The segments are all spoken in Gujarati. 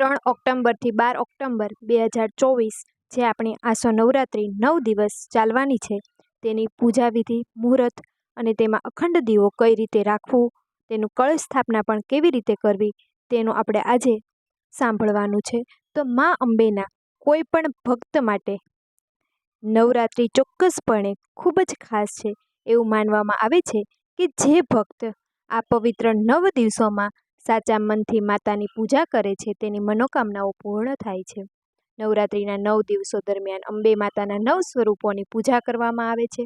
ત્રણ ઓક્ટોમ્બરથી બાર ઓક્ટોમ્બર બે હજાર ચોવીસ, જે આપણી આસો નવરાત્રિ નવ દિવસ ચાલવાની છે, તેની પૂજા વિધિ મુહૂર્ત અને તેમાં અખંડ દીવો કઈ રીતે રાખવું, તેનું કળશ સ્થાપના પણ કેવી રીતે કરવી, તેનું આપણે આજે સાંભળવાનું છે. તો મા અંબેના કોઈ પણ ભક્ત માટે નવરાત્રિ ચોક્કસપણે ખૂબ જ ખાસ છે. એવું માનવામાં આવે છે કે જે ભક્ત આ પવિત્ર નવ દિવસોમાં સાચા મનથી માતાની પૂજા કરે છે, તેની મનોકામનાઓ પૂર્ણ થાય છે. નવરાત્રિના નવ દિવસો દરમિયાન અંબે માતાના નવ સ્વરૂપોની પૂજા કરવામાં આવે છે.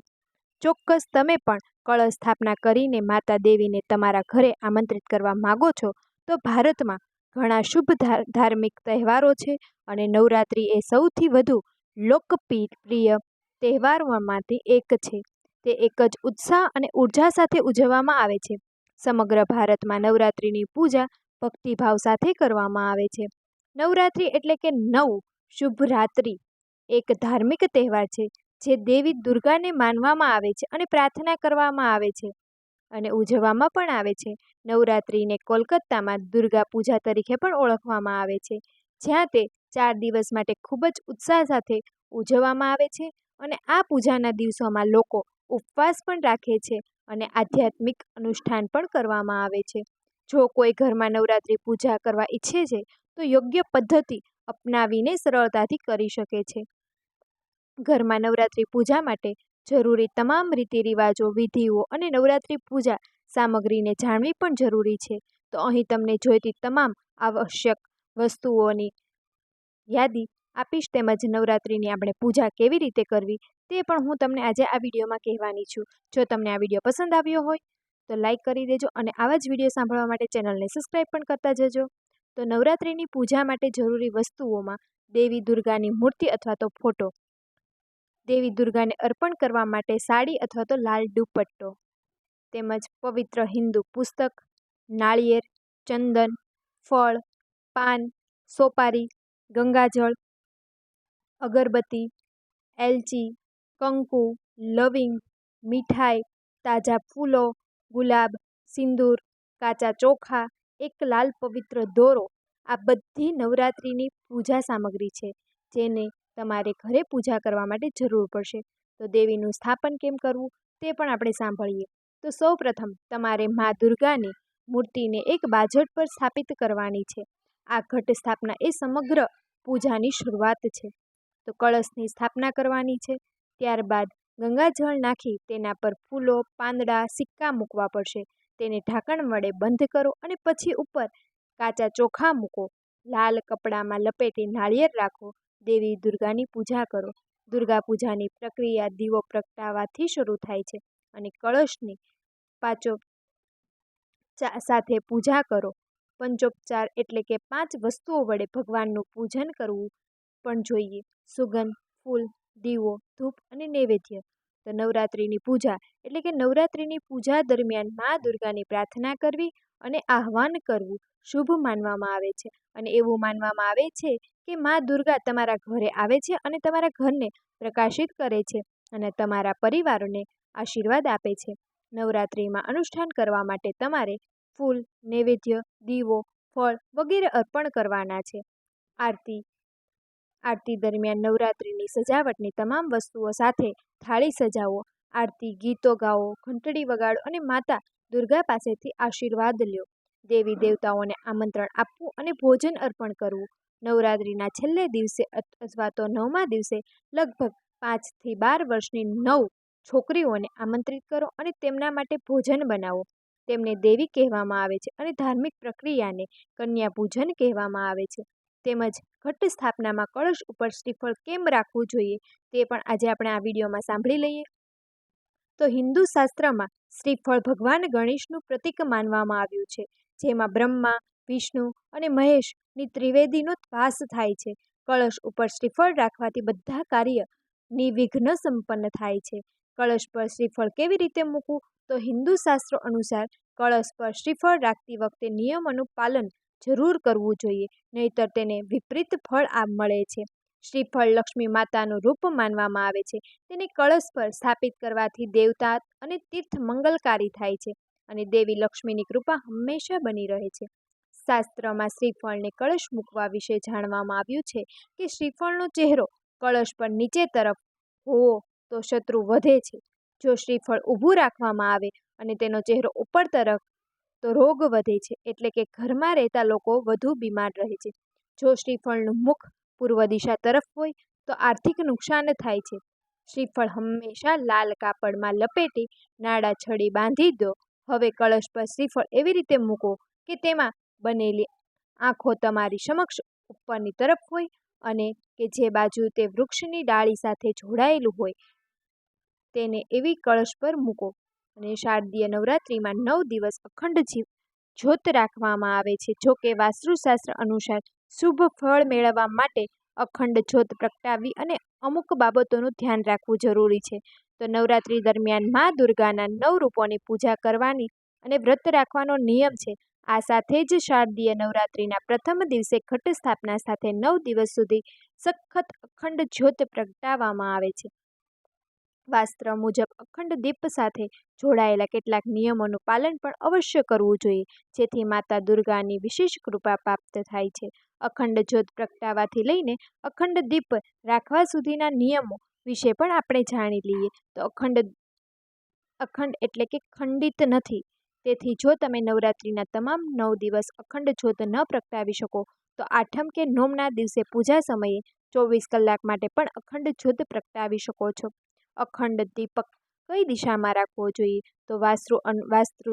ચોક્કસ તમે પણ કળશ સ્થાપના કરીને માતા દેવીને તમારા ઘરે આમંત્રિત કરવા માગો છો, તો ભારતમાં ઘણા શુભ ધાર્મિક તહેવારો છે અને નવરાત્રિ એ સૌથી વધુ લોકપ્રિય તહેવારોમાંથી એક છે. તે એક જ ઉત્સાહ અને ઊર્જા સાથે ઉજવવામાં આવે છે. સમગ્ર ભારતમાં નવરાત્રિની પૂજા ભક્તિભાવ સાથે કરવામાં આવે છે. નવરાત્રિ એટલે કે નવ શુભ રાત્રિ, એક ધાર્મિક તહેવાર છે, જે દેવી દુર્ગાને માનવામાં આવે છે અને પ્રાર્થના કરવામાં આવે છે અને ઉજવવામાં પણ આવે છે. નવરાત્રિને કોલકાતામાં દુર્ગા પૂજા તરીકે પણ ઓળખવામાં આવે છે, જ્યાં તે ચાર દિવસ માટે ખૂબ જ ઉત્સાહ સાથે ઉજવવામાં આવે છે અને આ પૂજાના દિવસોમાં લોકો ઉપવાસ પણ રાખે છે અને આધ્યાત્મિક અનુષ્ઠાન પણ કરવામાં આવે છે. જો કોઈ ઘરમાં નવરાત્રિ પૂજા કરવા ઈચ્છે છે, તો યોગ્ય પદ્ધતિ અપનાવીને સરળતાથી કરી શકે છે. ઘરમાં નવરાત્રિ પૂજા માટે જરૂરી તમામ રીતિ રિવાજો, વિધિઓ અને નવરાત્રિ પૂજા સામગ્રીને જાણવી પણ જરૂરી છે. તો અહીં તમને જોઈતી તમામ આવશ્યક વસ્તુઓની યાદી આપીશ તેમજ નવરાત્રિની આપણે પૂજા કેવી રીતે કરવી તે પણ હું તમને આજે આ વિડીયોમાં કહેવાની છું. જો તમને આ વીડિયો પસંદ આવ્યો હોય, તો લાઈક કરી દેજો અને આવા જ વીડિયો સાંભળવા માટે ચેનલને સબસ્ક્રાઈબ પણ કરતા જજો. તો નવરાત્રિની પૂજા માટે જરૂરી વસ્તુઓમાં દેવી દુર્ગાની મૂર્તિ અથવા તો ફોટો, દેવી દુર્ગાને અર્પણ કરવા માટે સાડી અથવા તો લાલ દુપટ્ટો, તેમજ પવિત્ર હિન્દુ પુસ્તક, નાળિયેર, ચંદન, ફળ, પાન, સોપારી, ગંગાજળ અગરબત્તી, એલચી, કંકુ, લવિંગ, મીઠાઈ, તાજા ફૂલો, ગુલાબ, સિંદૂર, કાચા ચોખા, એક લાલ પવિત્ર દોરો, આ બધી નવરાત્રિની પૂજા સામગ્રી છે, જેને તમારે ઘરે પૂજા કરવા માટે જરૂર પડશે. તો દેવીનું સ્થાપન કેમ કરવું તે પણ આપણે સાંભળીએ. તો સૌ પ્રથમ તમારે મા દુર્ગાની મૂર્તિને એક બાજટ પર સ્થાપિત કરવાની છે. આ ઘટ સ્થાપના એ સમગ્ર પૂજાની શરૂઆત છે. તો કળશની સ્થાપના કરવાની છે. ત્યારબાદ ગંગાજળ નાખી તેના પર ફૂલો, પાંદડા, સિક્કા મૂકવા પડશે. તેને ઢાંકણ વડે બંધ કરો અને પછી ઉપર કાચા ચોખા મૂકો. લાલ કપડામાં લપેટી નાળિયેર રાખો. દેવી દુર્ગાની પૂજા કરો. દુર્ગા પૂજાની પ્રક્રિયા દીવો પ્રગટાવવાથી શરૂ થાય છે અને કળશની પાચો સાથે પૂજા કરો. પંચોપચાર એટલે કે પાંચ વસ્તુઓ વડે ભગવાનનું પૂજન કરવું પણ જોઈએ. સુગંધ, ફૂલ, દીવો, ધૂપ અને નૈવેદ્ય. તો નવરાત્રિની પૂજા એટલે કે નવરાત્રિની પૂજા દરમિયાન મા દુર્ગાની પ્રાર્થના કરવી અને આહ્વાન કરવું શુભ માનવામાં આવે છે. અને એવું માનવામાં આવે છે કે મા દુર્ગા તમારા ઘરે આવે છે અને તમારા ઘરને પ્રકાશિત કરે છે અને તમારા પરિવારને આશીર્વાદ આપે છે. નવરાત્રિમાં અનુષ્ઠાન કરવા માટે તમારે ફૂલ, નૈવેદ્ય, દીવો, ફળ વગેરે અર્પણ કરવાના છે. આરતી આરતી દરમિયાન નવરાત્રિની સજાવટની તમામ વસ્તુઓ સાથે થાળી સજાવો, આરતી ગીતો ગાઓ, ઘંટડી વગાડો અને માતા દુર્ગા પાસેથી આશીર્વાદ લ્યો. દેવી દેવતાઓને આમંત્રણ આપવું અને ભોજન અર્પણ કરવું. નવરાત્રિના છેલ્લે દિવસે અથવા તો નવમા દિવસે લગભગ પાંચથી બાર વર્ષની નવ છોકરીઓને આમંત્રિત કરો અને તેમના માટે ભોજન બનાવો. તેમને દેવી કહેવામાં આવે છે અને ધાર્મિક પ્રક્રિયાને કન્યા પૂજન કહેવામાં આવે છે. તેમજ ઘટ સ્થાપનામાં કળશ ઉપર શ્રીફળ કેમ રાખવું જોઈએ તે પણ આજે આપણે આ વિડીયોમાં સાંભળી લઈએ. તો હિન્દુ શાસ્ત્રમાં શ્રીફળ ભગવાન ગણેશનું પ્રતીક માનવામાં આવ્યું છે, જેમાં બ્રહ્મા, વિષ્ણુ અને મહેશની ત્રિવેદીનો વાસ થાય છે. કળશ ઉપર શ્રીફળ રાખવાથી બધા કાર્ય નિર્વિઘ્ન સંપન્ન થાય છે. કળશ પર શ્રીફળ કેવી રીતે મૂકવું? તો હિન્દુ શાસ્ત્રો અનુસાર કળશ પર શ્રીફળ રાખતી વખતે નિયમોનું પાલન જરૂર કરવું જોઈએ, નહીતર તેને વિપરીત ફળ આ મળે છે. શ્રીફળ લક્ષ્મી માતાનું રૂપ માનવામાં આવે છે. તેને કળશ પર સ્થાપિત કરવાથી દેવતા અને તીર્થ મંગલકારી થાય છે અને દેવી લક્ષ્મીની કૃપા હંમેશા બની રહે છે. શાસ્ત્રમાં શ્રીફળને કળશ મૂકવા વિશે જાણવામાં આવ્યું છે કે શ્રીફળનો ચહેરો કળશ પર નીચે તરફ હોવો તો શત્રુ વધે છે. જો શ્રીફળ ઊભું રાખવામાં આવે અને તેનો ચહેરો ઉપર તરફ તો રોગ વધે છે. એટલે કે ઘરમાં રહેતા લોકો વધુ બીમાર રહે છે. જો શ્રીફળનું મુખ પૂર્વ દિશા તરફ હોય, તો આર્થિક નુકસાન થાય છે. શ્રીફળ હંમેશા લાલ કાપડમાં લપેટી નાડા છડી બાંધી દો. હવે કળશ પર શ્રીફળ એવી રીતે મૂકો કે તેમાં બનેલી આંખો તમારી સમક્ષ ઉપરની તરફ હોય અને કે જે બાજુ તે વૃક્ષની ડાળી સાથે જોડાયેલું હોય, તેને એવી કળશ પર મૂકો. અને શારદીય નવરાત્રિમાં નવ દિવસ અખંડ જીવ જ્યોત રાખવામાં આવે છે. જો કે વાસ્તુશાસ્ત્ર અનુસાર શુભ ફળ મેળવવા માટે અખંડ જ્યોત પ્રગટાવવી અને અમુક બાબતોનું ધ્યાન રાખવું જરૂરી છે. તો નવરાત્રિ દરમિયાન મા દુર્ગાના નવ રૂપોની પૂજા કરવાની અને વ્રત રાખવાનો નિયમ છે. આ સાથે જ શારદીય નવરાત્રિના પ્રથમ દિવસે ઘટ સ્થાપના સાથે નવ દિવસ સુધી સખત અખંડ જ્યોત પ્રગટાવવામાં આવે છે. વાસ્ત્ર મુજબ અખંડ દીપ સાથે જોડાયેલા કેટલાક નિયમોનું પાલન પણ અવશ્ય કરવું જોઈએ, જેથી માતા દુર્ગાની વિશેષ કૃપા પ્રાપ્ત થાય છે. અખંડ જ્યોત પ્રગટાવાથી લઈને અખંડ દીપ રાખવા સુધીના નિયમો વિશે પણ આપણે જાણી લઈએ. તો અખંડ અખંડ એટલે કે ખંડિત નથી. તેથી જો તમે નવરાત્રિના તમામ નવ દિવસ અખંડ જ્યોત ન પ્રગટાવી શકો, તો આઠમ કે નોમના દિવસે પૂજા સમયે ચોવીસ કલાક માટે પણ અખંડ જ્યોત પ્રગટાવી શકો છો. અખંડ દીપક કઈ દિશામાં રાખવો જોઈએ? તો વાસ્તુ વાસ્તુ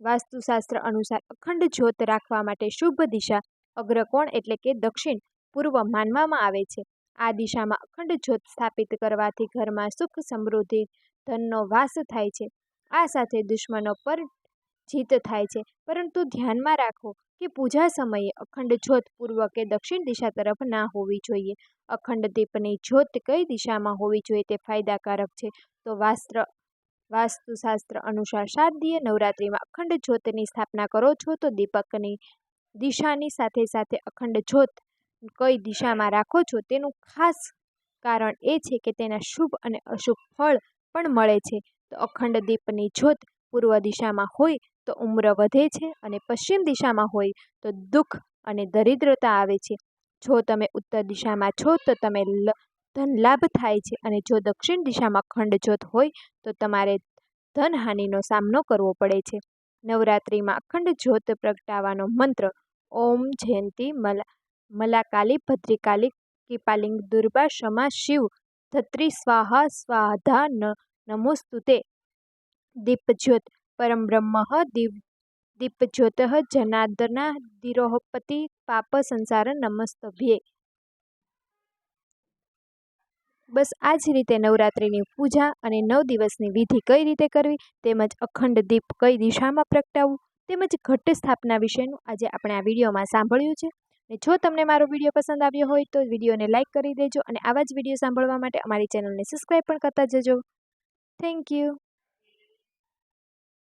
વાસ્તુશાસ્ત્ર અનુસાર અખંડ જ્યોત રાખવા માટે શુભ દિશા, અગ્રકોણ એટલે કે દક્ષિણ, પૂર્વ માનવામાં આવે છે. આ દિશામાં અખંડ જ્યોત સ્થાપિત કરવાથી ઘરમાં સુખ સમૃદ્ધિ, ધનનો વાસ થાય છે. આ સાથે દુશ્મનો પર જીત થાય છે. પરંતુ ધ્યાનમાં રાખો કે પૂજા સમયે અખંડ જ્યોત પૂર્વ કે દક્ષિણ દિશા તરફ ના હોવી જોઈએ. અખંડ દીપની જ્યોત કઈ દિશામાં હોવી જોઈએ તે ફાયદાકારક છે. તો વાસ્ત્ર, વાસ્તુશાસ્ત્ર અનુસાર શારદીય નવરાત્રિમાં અખંડ જ્યોતની સ્થાપના કરો છો તો દીપકની દિશાની સાથે સાથે અખંડ જ્યોત કઈ દિશામાં રાખો છો તેનું ખાસ કારણ એ છે કે તેના શુભ અને અશુભ ફળ પણ મળે છે. તો અખંડ દીપની જ્યોત પૂર્વ દિશામાં હોય તો ઉમ્ર વધે છે અને પશ્ચિમ દિશામાં હોય તો દુઃખ અને દરિદ્રતા આવે છે. જો તમે ઉત્તર દિશામાં છો તો તમે ધન લાભ થાય છે અને જો દક્ષિણ દિશામાં ખંડ જ્યોત હોય તો તમારે ધનહાનિનો સામનો કરવો પડે છે. નવરાત્રિમાં અખંડ જ્યોત પ્રગટાવવાનો મંત્ર, ઓમ જયંતી મલા, મલાકાલી ભદ્રિકાલી કૃપાલિંગ દુર્બા ક્ષમા શિવ, ધત્રી સ્વાહા સ્વાધા નમોસ્તુતે. દીપજ્યોત પરમબ્રહ્મ દિવ દીપજ્યોત જનાર્દના દિરોહપતિ, પાપ સંસાર નમસ્તભ્યે. બસ આ જ રીતે નવરાત્રિની પૂજા અને નવ દિવસની વિધિ કઈ રીતે કરવી, તેમજ અખંડ દીપ કઈ દિશામાં પ્રગટાવવું, તેમજ ઘટ સ્થાપના વિશેનું આજે આપણે આ વિડીયોમાં સાંભળ્યું છે. અને જો તમને મારો વીડિયો પસંદ આવ્યો હોય તો વિડીયોને લાઇક કરી દેજો અને આવા જ વીડિયો સાંભળવા માટે અમારી ચેનલને સબસ્ક્રાઈબ પણ કરતા જજો. Thank you.